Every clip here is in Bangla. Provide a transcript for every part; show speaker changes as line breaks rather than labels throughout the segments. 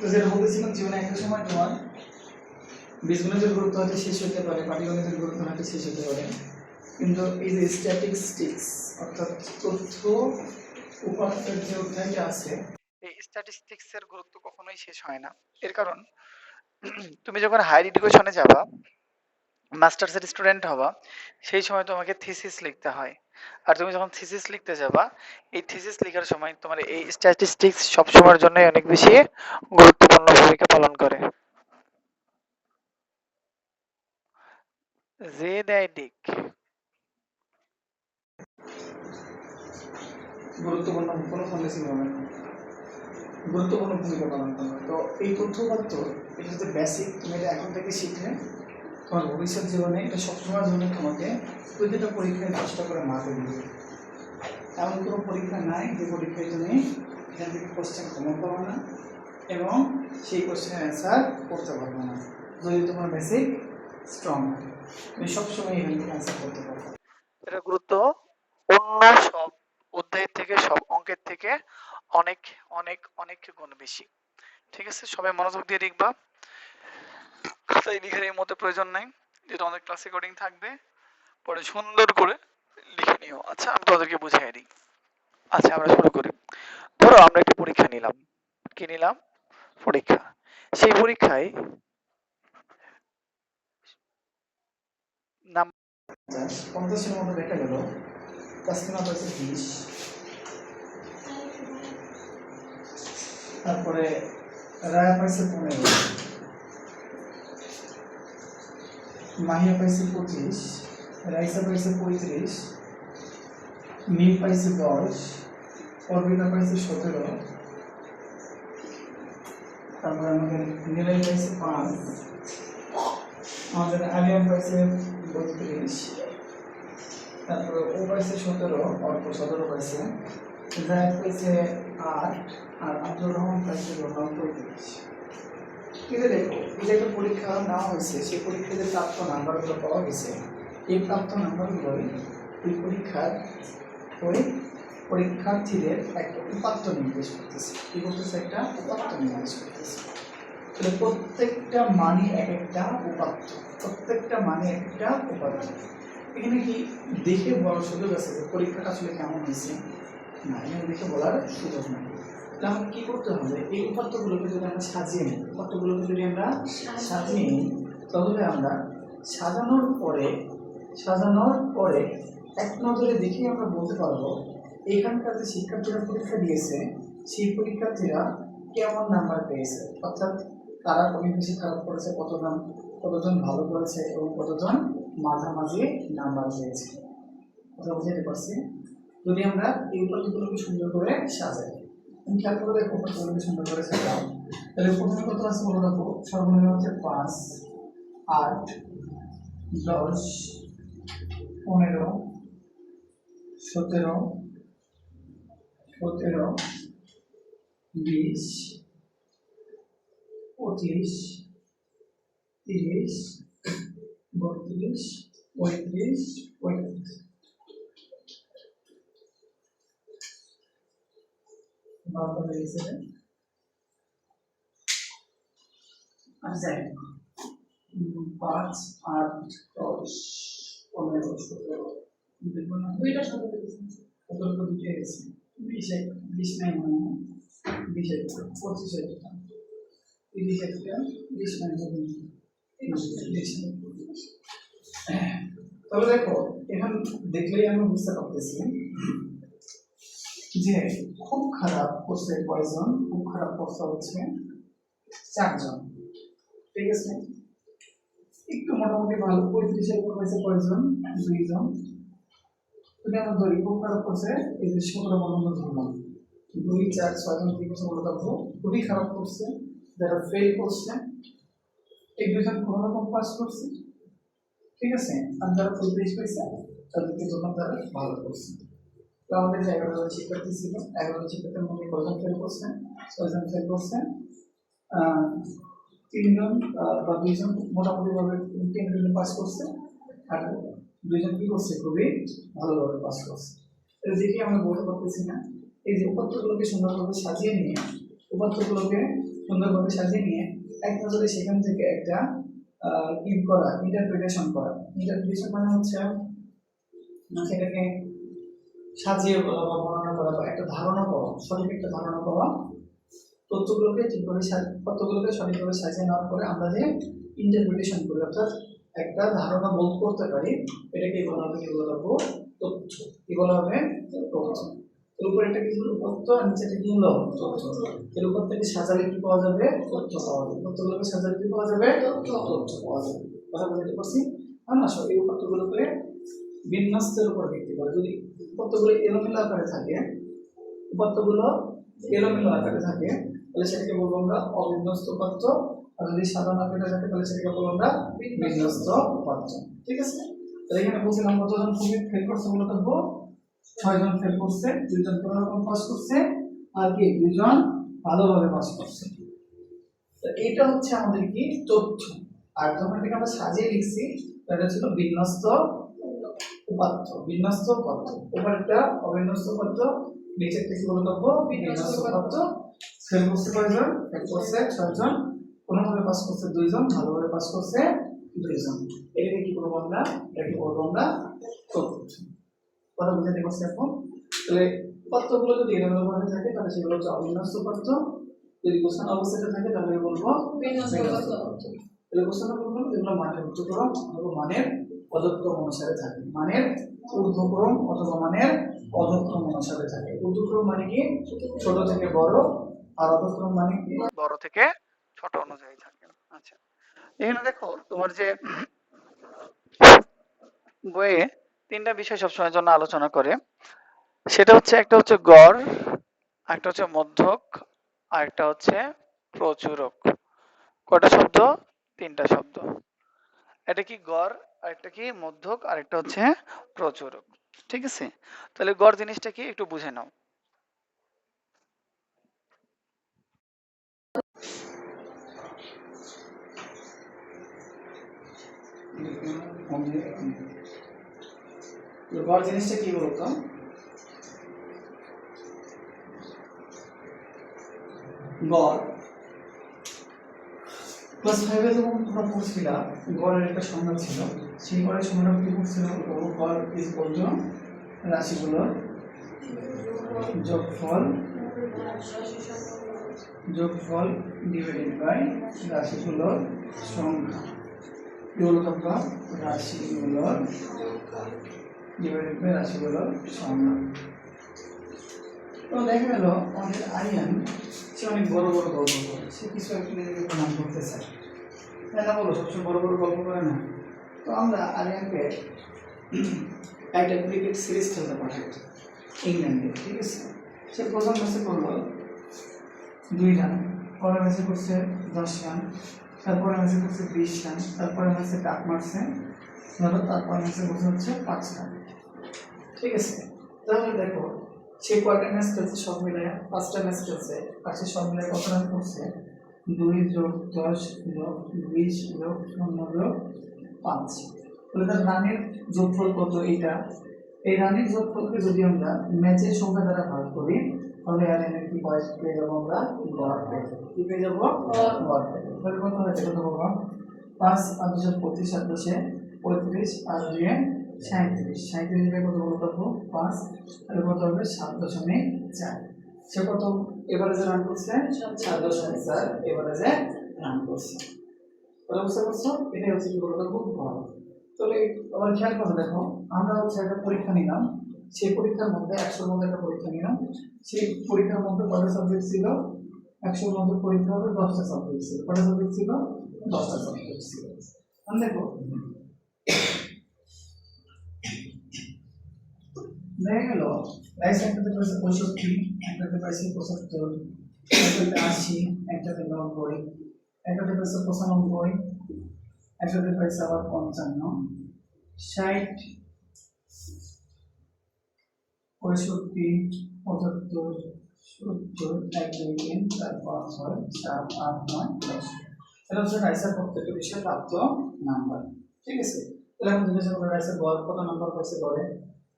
তো যেটা বলতেছিলাম জীবনে একটা সময় তোমার বীজগণিতের গুরুত্ব হয়তো শেষ হতে পারে পাটিগণিতের গুরুত্ব হয়তো শেষ হতে পারে কিন্তু এই যে স্ট্যাটিস্টিক্স অর্থাৎ তথ্য উপাত্তের যে অধ্যায়টা আছে
এই স্ট্যাটিস্টিক্সের গুরুত্ব কখনোই শেষ হয় না এর কারণ তুমি যখন হায়ার এডুকেশনে যাবা মাস্টার্সের স্টুডেন্ট হবা সেই সময় তোমাকে থিসিস লিখতে হয় আর তুমি যখন থিসিস লিখতে যাবা এই থিসিস লেখার সময় তোমার এই স্ট্যাটিস্টিক্স সব সময়ের জন্য অনেক বেশি গুরুত্বপূর্ণ ভূমিকা পালন করে যে দেয় দিক
গুরুত্বপূর্ণ কোনো পলিসি মোমেন্ট গুরুত্বপূর্ণ ভূমিকা পালন করে তো এই তথ্যপত্র এটা হচ্ছে বেসিক তুমি এটা এখন থেকে শিখলে তোমার ভবিষ্যৎ জীবনে এটা সবসময়ের জন্য তোমাকে প্রতিটা পরীক্ষায় চেষ্টা করে মাকে দিবে এমন কোনো পরীক্ষা নাই যে পরীক্ষায় তুমি এখান থেকে কোশ্চেন কমে পাবো না এবং সেই কোশ্চেনের অ্যান্সার করতে পারবো না যদি তোমার বেসিক স্ট্রং থাকে তুমি সবসময় এখান থেকে অ্যান্সার করতে পারবো
এটা গুরুত্ব অন্য সব অধ্যায়ের থেকে সব অঙ্কের থেকে অনেক অনেক অনেক গুণ বেশি ঠিক আছে সবাই মনোযোগ দিয়ে দেখবা তাই লিখার এই মতে প্রয়োজন নাই যে তোমাদের ক্লাস রেকর্ডিং থাকবে পরে সুন্দর করে লিখে নিও আচ্ছা আমি তোমাদেরকে বুঝাই দিই আচ্ছা আমরা শুরু করি ধরো আমরা একটা পরীক্ষা নিলাম কি নিলাম পরীক্ষা সেই পরীক্ষায় নাম
পঞ্চাশের মতো লেখা গেল কাস্টমার নাম্বার বিশ তারপরে রায় পাইছে পনেরো মাহিয়া পাইছে পঁচিশ রাইসা পাইছে পঁয়ত্রিশ মিম পাইছে দশ অর্পিতা পাইছে সতেরো তারপরে আমাদের নিলয় পাইছে পাঁচ আমাদের আলিয়াম পাইছে বত্রিশ তারপরে ও পাইছে সতেরো অল্প সতেরো পাইছে জাহেদ পাইছে আট আর আব্দুর রহমান পাইছে রহমান পঁয়ত্রিশ কিন্তু দেখো যে একটা পরীক্ষা নেওয়া হয়েছে সেই পরীক্ষাতে প্রাপ্ত নাম্বারগুলো পাওয়া গেছে এই প্রাপ্ত নাম্বারগুলোই ওই পরীক্ষার ওই পরীক্ষার্থীদের একটা উপাত্ত নির্দেশ করতেছে কী করতেছে একটা উপাত্ত নির্দেশ করতেছে তাহলে প্রত্যেকটা মানে এক একটা উপাত্ত প্রত্যেকটা মানে এক একটা উপাত্ত এখানে কি দেখে বলার সুযোগ আছে যে পরীক্ষাটা আসলে কেমন হয়েছে না এখানে দেখে বলার সুযোগ নেই তাহলে কি করতে হবে এই উপাত্তগুলোকে যদি আমরা সাজিয়ে নিই উপাত্তগুলোকে যদি আমরা সাজিয়ে নিই তাহলে আমরা সাজানোর পরে সাজানোর পরে এক নজরে দেখেই আমরা বলতে পারবো এখানকার যে শিক্ষার্থীরা পরীক্ষা দিয়েছে সেই পরীক্ষার্থীরা কেমন নাম্বার পেয়েছে অর্থাৎ তারা কত বেশি খারাপ করেছে কতজন কতজন ভালো করেছে এবং কতজন মাঝামাঝি নাম্বার পেয়েছে কথা বুঝতে পারছি যদি আমরা এই উপাধিগুলোকে সুন্দর করে সাজাই তুমি খেয়াল করে দেখো কতগুলো সুন্দর করে সেটাও তাহলে প্রথমে কত আছে বলো দেখো সর্বনিম্ন হচ্ছে পাঁচ আট দশ পনেরো সতেরো সতেরো বিশ পঁচিশ তিরিশ বত্রিশ পঁয়ত্রিশ পঁয়ত্রিশ proper reason. And then parts are toys or metals or দুইটা শব্দ দুইটা গেছে বিশ এক বিশ নাই মানে বিশ এক পঁচিশ একটা তিরিশ একটা বিশ নাই তবে দেখো এখন দেখলেই আমরা বুঝতে পারতেছি যে খুব খারাপ করছে কয়জন খুব খারাপ করছে হচ্ছে চারজন ঠিক আছে একটু মোটামুটি ভালো পঁয়ত্রিশের উপর হয়েছে কয়জন দুইজন তুমি আমার খুব খারাপ করছে এই যে করে মনে ধরলাম দুই চার ছয়জন তিন থেকে মূলত খুবই খারাপ করছে যারা ফেল করছে এক দুজন কোনো রকম পাস করছে ঠিক আছে আর যারা পঁয়ত্রিশ পয়সা তাদেরকে তখন তারা ভালো করছে তো আমাদের জায়গাটা হচ্ছে করতে ছিল এগারো চিপাতে মনে কজন ফেল করছেন ছজন ফেল করছেন তিনজন বা দুইজন মোটামুটিভাবে তিন দুজন পাস করছে আর দুইজন কী করছে খুবই ভালোভাবে পাস করছে যেটি আমরা বলতে পারতেছি না এই যে উপাত্তগুলোকে সুন্দরভাবে সাজিয়ে নিয়ে উপাত্তগুলোকে সুন্দরভাবে সাজিয়ে নিয়ে এক নজরে সেখান থেকে একটা ইন করা ইন্টারপ্রিটেশন করা ইন্টারপ্রিটেশন মানে হচ্ছে সেটাকে সাজিয়ে বলা বা বর্ণনা করা বা একটা ধারণা পাওয়া সঠিক একটা ধারণা পাওয়া তথ্যগুলোকে ঠিকভাবে তথ্যগুলোকে সঠিকভাবে সাজিয়ে নেওয়ার পরে আমরা যে ইন্টারপ্রিটেশন করি অর্থাৎ একটা ধারণা বোধ করতে পারি এটাকে বলা হবে কি বলা হবে তথ্য কি বলা হবে তথ্য এর উপরে একটা কিছু তথ্য আর নিচে একটা কিনল তথ্য এর উপর থেকে সাজালে কি পাওয়া যাবে তথ্য পাওয়া যাবে তথ্যগুলোকে সাজালে কি পাওয়া যাবে তথ্য পাওয়া যাবে কথা বলতে পারছি হ্যাঁ না সব এই তথ্যগুলোকে বিন্যাস্তের উপর ভিত্তি করে যদি উপাত্তগুলো এলোমেলো আকারে থাকে উপাত্তগুলো এলোমেলো আকারে থাকে তাহলে সেটাকে বলবো আমরা অবিন্যস্ত উপাত্ত আর যদি সাধারণ আকারে থাকে তাহলে সেটাকে বলবো আমরা বিন্যস্ত উপাত্ত ঠিক আছে তাহলে এখানে বলছিলাম কতজন কবি ফেল করছে বলে থাকবো ছয়জন ফেল করছে দুইজন কোনো রকম পাস করছে আর কি দুইজন ভালোভাবে পাস করছে তো এটা হচ্ছে আমাদের কি তথ্য আর যখন থেকে আমরা সাজিয়ে লিখছি এটা ছিল বিন্যস্ত উপাত্ত বিন্যস্ত উপাত্ত উপরেরটা অবিন্যস্ত উপাত্ত নিচেরটা কি বলতব্য বিন্যস্ত উপাত্ত ফেল করছে কয়জন ফেল করছে ছয়জন কোনোভাবে পাস করছে দুইজন ভালোভাবে পাস করছে দুইজন এটাকে কি করবো আমরা এটাকে বলবো আমরা কথা বুঝাতে পারছি এখন তাহলে উপাত্তগুলো যদি এরকম ভাবে থাকে তাহলে সেগুলো হচ্ছে অবিন্যস্ত উপাত্ত যদি গোসান অবস্থাতে থাকে তাহলে বলবো তাহলে গোসান বলবো যেগুলো মানের উচ্চতর অথবা মানের অধক্রম অনুসারে থাকে মানে ঊর্ধ্বক্রম অথবা মানের অধক্রম অনুসারে থাকে ঊর্ধ্বক্রম মানে কি ছোট থেকে বড় আর অধক্রম মানে কি বড় থেকে ছোট অনুযায়ী
থাকে আচ্ছা এখানে দেখো তোমার যে বইয়ে তিনটা বিষয় সবসময়ের জন্য আলোচনা করে সেটা হচ্ছে একটা হচ্ছে গড় একটা হচ্ছে মধ্যক আর একটা হচ্ছে প্রচুরক কটা শব্দ তিনটা শব্দ এটা কি গড় আরেকটা কি মধ্যক আরেকটা হচ্ছে প্রচুরক ঠিক আছে তাহলে গড় জিনিসটা কি একটু বুঝে নাও
গড় জিনিসটা কি বলতো গড় ক্লাস ফাইভে যখন পড়ছিলাম গড়ের একটা সংজ্ঞা ছিল সেই করে সমানুপাতিক ও ফল ইজ বলতো রাশিগুলোর যোগফল যোগফল ডিভাইডেড বাই রাশিগুলোর সংখ্যা ইউরোতব্বা রাশিগুলোর ডিভাইডেড বাই রাশিগুলোর সংখ্যা তো দেখা গেল আমাদের আরিয়ান সে অনেক বড় বড় গল্প করে সে কিছু একটা নিজেকে প্রণাম করতে চায় তাই না বলো সবচেয়ে বড় বড় গল্প করে না তো আমরা আরিয়ানকে একটা ক্রিকেট সিরিজ খেলতে পাঠাইছি ইংল্যান্ডে ঠিক আছে সে প্রথম ম্যাচে করলো দুই রান পরের ম্যাচে করছে দশ রান তারপরে ম্যাচে করছে বিশ রান তারপরে ম্যাচে ডাক মারছে ধরো তারপর ম্যাচে করছে হচ্ছে পাঁচ রান ঠিক আছে তাহলে দেখো সে কয়টা ম্যাচ খেলছে সব মিলে পাঁচটা ম্যাচ খেলছে পাঁচে সব মিলে কত রান করছে দুই যোগ দশ যোগ বিশ যোগ শূন্য যোগ পাঁচ তাহলে তার রানের যোগফল কত এটা এই রানের যোগফলকে যদি আমরা ম্যাচের সংখ্যা দ্বারা ভাগ করি তাহলে আর এনে কি বয়স পেয়ে যাবো আমরা গড় পেয়ে কি পেয়ে যাবো গড় পেয়ে তাহলে কত হয়েছে কত বলবো পাঁচ পাঁচ দুশো পঁচিশ সাত দশে পঁয়ত্রিশ আর দুয়ে সাঁত্রিশ সাঁত্রিশে কত বলতে পারবো পাঁচ তাহলে কত হবে সাত দশমিক চার সে কত এবারে যে রান করছে সাত দশমিক চার এবারে যে রান করছে তাহলে আচ্ছা, হচ্ছে দেখো আমরা হচ্ছে একটা পরীক্ষা নিলাম সেই পরীক্ষার মধ্যে একশোর একটা পরীক্ষা নিলাম সেই পরীক্ষার মধ্যে কটা সাবজেক্ট ছিল একশোর পরীক্ষা হবে দশটা সাবজেক্ট কটা সাবজেক্ট ছিল দশটা ছিল দেখো পঁয়ষট্টি একটাতে একসাথে পাইছে পঁচানব্বই একসাথে পাইছে আবার পঞ্চান্ন ষাট পঁয়ষট্টি পঁচাত্তর সত্তর এক দুই তিন চার পাঁচ ছয় সাত আট নয় দশ এটা হচ্ছে রাইসের প্রত্যেকটা বিষয়ে প্রাপ্ত নাম্বার ঠিক আছে এরকম এখন জিজ্ঞাসা রাইসের গড় কত নাম্বার পাইছে গড়ে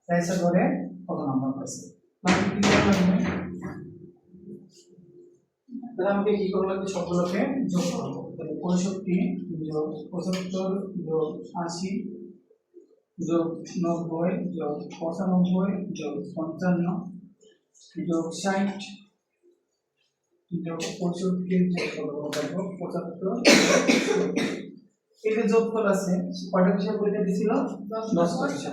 রাইসের গড়ে কত নাম্বার পাইছে মানে কি তাহলে আমাকে কি করবো লাগবে সবগুলোকে যোগ করবো পঁয়ষট্টি যোগ পঁচাত্তর যোগ আশি যোগ নব্বই যোগ পঁচানব্বই যোগ পঞ্চান্ন যোগ ষাট যোগ পঁয়ষট্টি যোগ থাকবো পঁচাত্তর এটা যোগ করা আছে কটা হিসাব পরীক্ষা দিছিল দশ পয়সা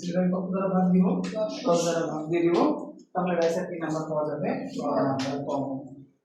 সেটা কত দ্বারা ভাগ দিব দশ দ্বারা ভাগ দিয়ে দিব তাহলে রাইসার কি নাম্বার পাওয়া যাবে নাম্বার কম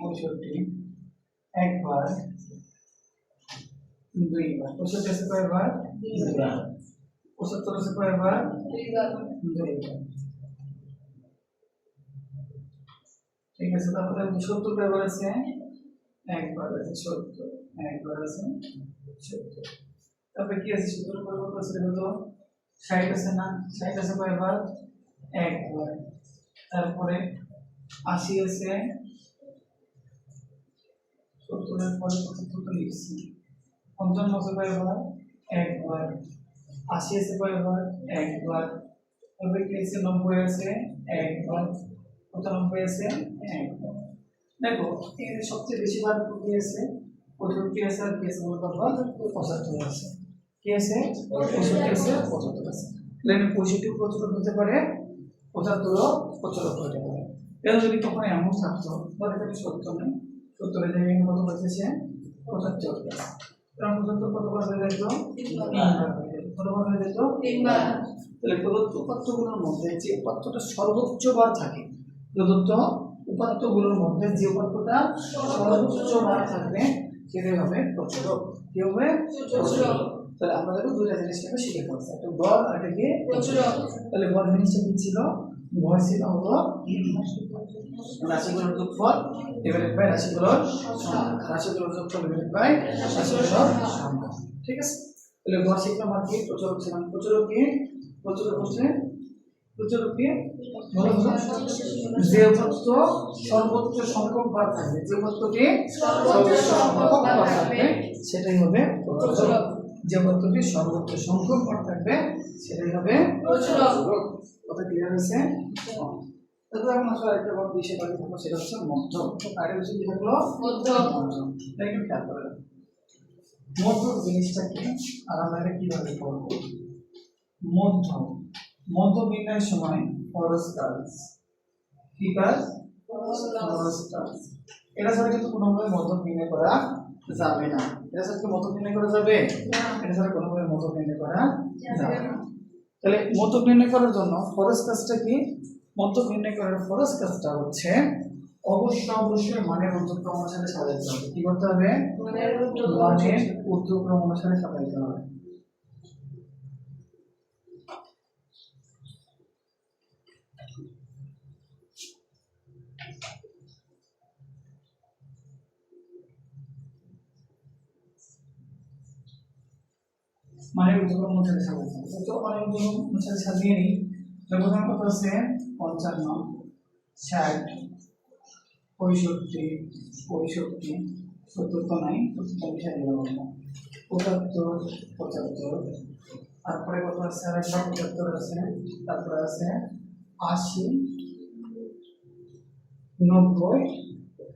পঁয়ষট্টি একবার দুইবার পঁয়ষট্টি আছে কয়বার দুইবার পঁচাত্তর আছে কয়বার দুইবার ঠিক আছে তারপরে সত্তর কয়বার আছে একবার আছে সত্তর একবার আছে সত্তর তারপরে কি আছে সত্তর পরিবর্তন আছে হলো ষাট আছে না ষাট আছে কয়বার একবার তারপরে আশি আছে উত্তরের পরে পঁচাত্তর তো লিখছি পঞ্চান্ন কয়েকবার একবার আশি আছে কয়েকবার একবার আছে নব্বই আছে একবার পঁচানব্বই আছে একবার দেখো এখানে সবচেয়ে বেশি বার কি আছে আছে আর কি আছে পঁচাত্তর আছে কি আছে পঁয়ষট্টি আছে পঁচাত্তর আছে পঁচাত্তর হতে পারে পঁচাত্তরও পঁচাত্তর হতে পারে এটা যদি তখন এমন থাকতো সত্য নেই সত্তরে জায়গায় কত বসেছে পঁচাত্তর পঁচাত্তর কত বার হয়ে যেত কতবার হয়ে যেত তিনবার তাহলে প্রদত্ত উপাত্তগুলোর মধ্যে যে উপাত্তটা সর্বোচ্চ বার থাকে প্রদত্ত উপাত্তগুলোর মধ্যে যে উপাত্তটা সর্বোচ্চ বার থাকবে সেটাই হবে প্রচুরক কি হবে প্রচুরক তাহলে আমাদেরও দুইটা জিনিসটাকে শিখে পড়ছে বল আর একটা তাহলে বল জিনিসটা ছিল মহসির অঙ্ক রাশিগুলোর যোগফল ডিভাইডেড বাই রাশিগুলোর সংখ্যা রাশিগুলোর যোগফল ডিভাইডেড বাই রাশিগুলোর ঠিক আছে তাহলে মহসিক আমার কি প্রচুর ছিলাম মানে প্রচুর কি প্রচুর হচ্ছে প্রচুর কি যে উপাত্ত সর্বোচ্চ সংখ্যক বার থাকবে যে উপাত্তটি সর্বোচ্চ সংখ্যক বার থাকবে সেটাই হবে প্রচুর যে পদ্ধতি সর্বোচ্চ সংখ্যক পর থাকবে সেটাই হবে কথা ক্লিয়ার হয়েছে আরেকটা সেটা হচ্ছে থাকলো মধ্য মধ্য জিনিসটাকে কীভাবে মধ্য সময় এটা ছাড়া কিন্তু কোনোভাবে মধ্য বিনয় করা যাবে না এটা স্যার মতক নির্ণয় করা যাবে এটা স্যার কোনোভাবে মতক নির্ণয় করা যাবে তাহলে মতক নির্ণয় করার জন্য ফরেস্ট কাজটা কি মতক নির্ণয় করার ফরেস্ট কাজটা হচ্ছে অবশ্য অবশ্যই মানের উদ্যোগক্রম অনুসারে সাজাতে হবে কি করতে হবে মানের উদ্যোগক্রম অনুসারে সাজাতে হবে মানে উদ্যোগ অনুসারে সাজাতে হবে তো অনেক উদ্যোগ অনুসারে দিয়ে নিই ব্যবধান কত আছে পঞ্চান্ন ষাট পঁয়ষট্টি পঁয়ষট্টি সত্তর তো নাই সত্তর সাজিয়ে ব্যবধান পঁচাত্তর পঁচাত্তর তারপরে কত আছে আর একটা পঁচাত্তর আছে তারপরে আছে আশি নব্বই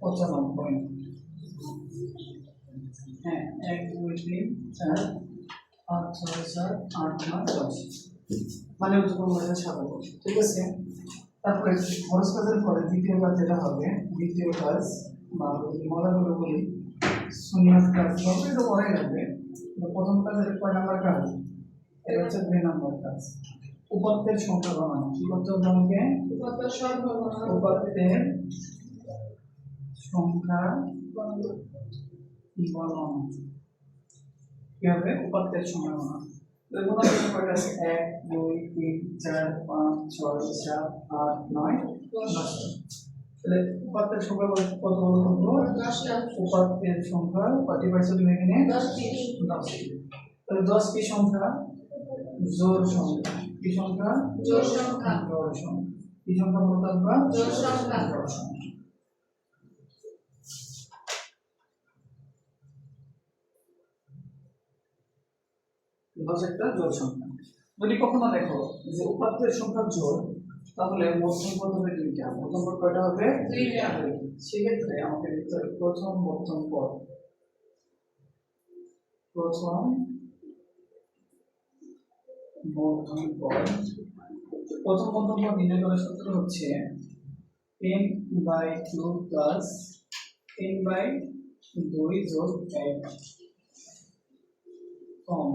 পঁচানব্বই হ্যাঁ এক দুই তিন চার পাঁচ ছয় আট নয় দশ মানে উদ্যোগ মহিলা স্বাগত ঠিক আছে তারপরে খরচ কাজের পরে দ্বিতীয় কাজ যেটা হবে দ্বিতীয় কাজ বা মজাগুলো বলি সুন্নাথ কাজ সবই তো পরে লাগবে প্রথম কাজের কয় নাম্বার কাজ এটা হচ্ছে দুই নাম্বার কাজ উপাত্তের সংখ্যা বানানো কি করতে হবে আমাকে উপাত্তের সংখ্যা বানানো কি হবে উপাত্তের সম্ভাবনা উপাদান কয়টা আছে এক দুই তিন চার পাঁচ ছয় সাত আট নয় তাহলে উপাত্তের সংখ্যা কত হলো উপাত্তের সংখ্যা কটি পাইছো তুমি এখানে দশটি তাহলে দশ সংখ্যা জোর সংখ্যা কি সংখ্যা জোর সংখ্যা জোর সংখ্যা কি সংখ্যা বলতে জোর সংখ্যা একটা জোর সংখ্যা যদি কখনো দেখো যে উপাত্তের সংখ্যা জোর তাহলে মধ্যম প্রথমে দুইটা প্রথম পদ কয়টা হবে সেক্ষেত্রে আমাকে লিখতে হবে প্রথম মধ্যম পদ প্রথম মধ্যম পদ প্রথম মধ্যম পদ নির্ণয় করার সূত্র হচ্ছে n by two plus n by দুই জোর এক কম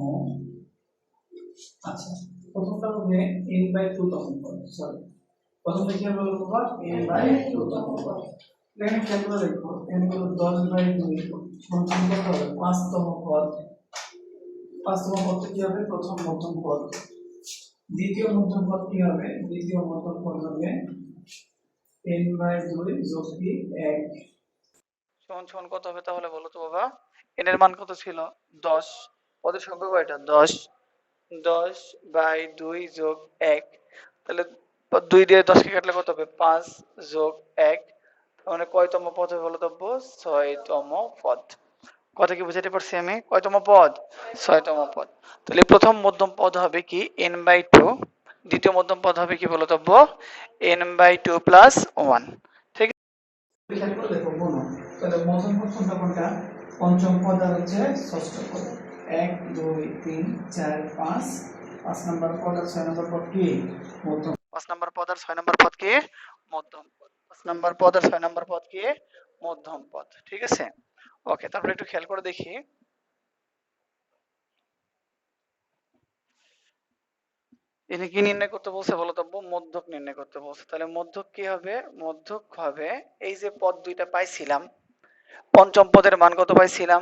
আচ্ছা প্রথমটা হবে n বাই 2 তম পদ সরি প্রথমে কি আমরা লক্ষ্য কর n বাই 2 তম পদ এখানে খেয়াল দেখো n হলো 10 বাই দুই সমান কত হবে 5 পদ পাঁচতম পদ কি হবে প্রথম মধ্যম পদ দ্বিতীয় মধ্যম পদ কি হবে দ্বিতীয় মধ্যম পদ হবে n বাই 2 যোগ কি 1 সমান
সমান কত হবে তাহলে বলো তো বাবা n এর মান কত ছিল দশ পদের সংখ্যা কয়টা দশ দশ বাই দুই যোগ এক তাহলে দুই দিয়ে কে কাটলে কত হবে পাঁচ যোগ এক মানে কয়তম পদ হবে বলতব্য ছয়তম পদ কথা কি বুঝাতে পারছি আমি কয়তম পদ ছয়তম পদ তাহলে প্রথম মধ্যম পদ হবে কি এন বাই টু দ্বিতীয় মধ্যম পদ হবে কি বলতব্য n by two plus one ঠিক আছে
পঞ্চম পদ আর হচ্ছে ষষ্ঠ পদ এক দুই তিন চার পাঁচ পাঁচ নম্বর পদ আর ছয় নম্বর পদ কি মধ্যম
পাঁচ নম্বর পদ আর ছয় নম্বর পদ কি মধ্যম পাঁচ নম্বর পদ আর ছয় নম্বর পদ কি মধ্যম পদ ঠিক আছে ওকে তারপরে একটু খেয়াল করে দেখি ইনি কি নির্ণয় করতে বলছে বলতো মধ্যক নির্ণয় করতে বলছে তাহলে মধ্যক কি হবে মধ্যক হবে এই যে পদ দুইটা পাইছিলাম পঞ্চম পদের মান কত পাইছিলাম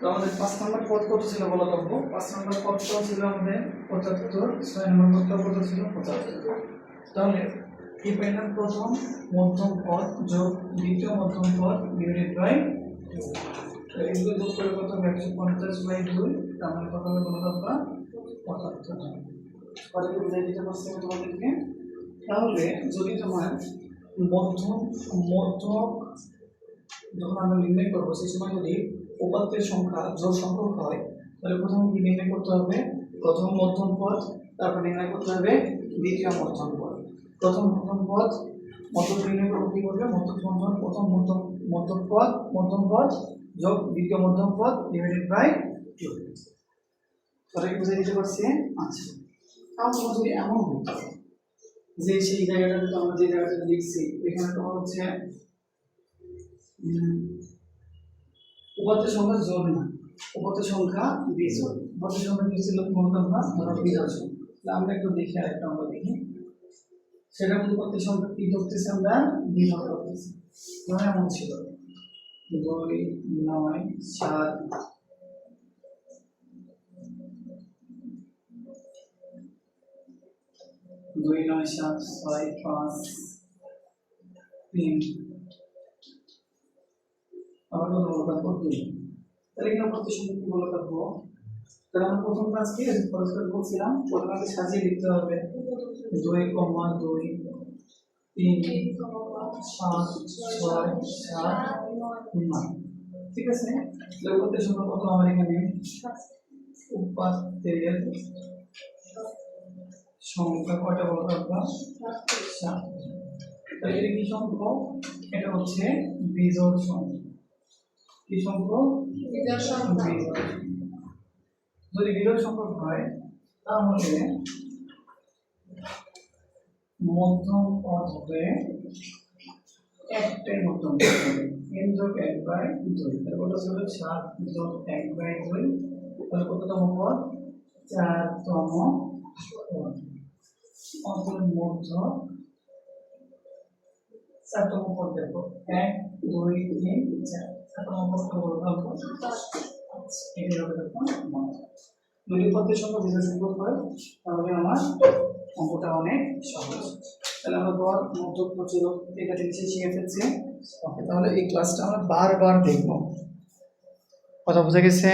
তো আমাদের পাঁচ নম্বর পদ কত ছিল বলো পাঁচ নম্বর পদটা ছিল আমাদের পঁচাত্তর ছয় নম্বর পদটা কত ছিল পঁচাত্তর তাহলে কি পেলাম প্রথম মধ্যম পদ যোগ দ্বিতীয় মধ্যম পদ ডিভাইডেড বাই তো এগুলো যোগ করে কত একশো পঞ্চাশ বাই দুই তার মানে কত হবে কোনো তব্বা পঁচাত্তর পরে তোমাদেরকে তাহলে যদি তোমার মধ্যম মধ্যক যখন আমরা নির্ণয় করবো সেই সময় যদি উপাত্তের সংখ্যা যোগ সংখ্যক হয় তাহলে প্রথমে কি নির্ণয় করতে হবে প্রথম মধ্যম পদ তারপর নির্ণয় করতে হবে দ্বিতীয় মধ্যম পদ প্রথম মধ্যম পথ মধ্যম নির্ণয় করব কি করবে মধ্যম মধ্যম প্রথম মধ্যম মধ্যম পথ মধ্যম পথ যোগ দ্বিতীয় মধ্যম পথ ডিভাইডেড বাই টু সবাই বুঝে দিতে পারছি আচ্ছা আমার তোমার যদি এমন হতো যে সেই জায়গাটাতে আমরা যে জায়গাটা লিখছি এখানে তোমার হচ্ছে উপাত্তের সংখ্যা জোর না উপাত্তের সংখ্যা বিজোর উপাত্তের সংখ্যা বেশি ছিল বলতাম না ধরো তাহলে আমরা একটু দেখি আরেকটা আমরা দেখি সেটা উপাত্তের সংখ্যা কি করতেছে আমরা বিজোর করতেছি ধরো এমন ছিল দুই নয় সাত দুই নয় সাত ছয় পাঁচ তিন আমরা কোনো অনুবাদ করতে তাহলে এখানে প্রতিশোধ কি বলে থাকবো তাহলে আমরা প্রথম কাজ কি পরস্পর বলছিলাম ঘটনাকে সাজিয়ে লিখতে হবে দুই কমা দুই তিন সাত ছয় সাত নয় ঠিক আছে তাহলে প্রতিশোধ কত আমার এখানে উপাত্তের সংখ্যা কয়টা বলা থাকবা সাত তাহলে এটা কি সম্ভব এটা হচ্ছে বীজর সংখ্যা কি যদি বিরোধ সম্পর্ক হয় তাহলে মধ্যম পদ হবে একটাই মধ্যম এক এক বাই চারতম পদ মধ্য চারতম পদ দেখো এক দুই তিন চার দুটি পদের সঙ্গে বিশেষ সম্পর্ক হয় তাহলে আমার অঙ্কটা অনেক সহজ তাহলে আমরা গড় মধ্যক প্রচুরক এটা নিচে শিখে ফেলছি তাহলে এই ক্লাসটা আমরা বারবার দেখব কথা বোঝা গেছে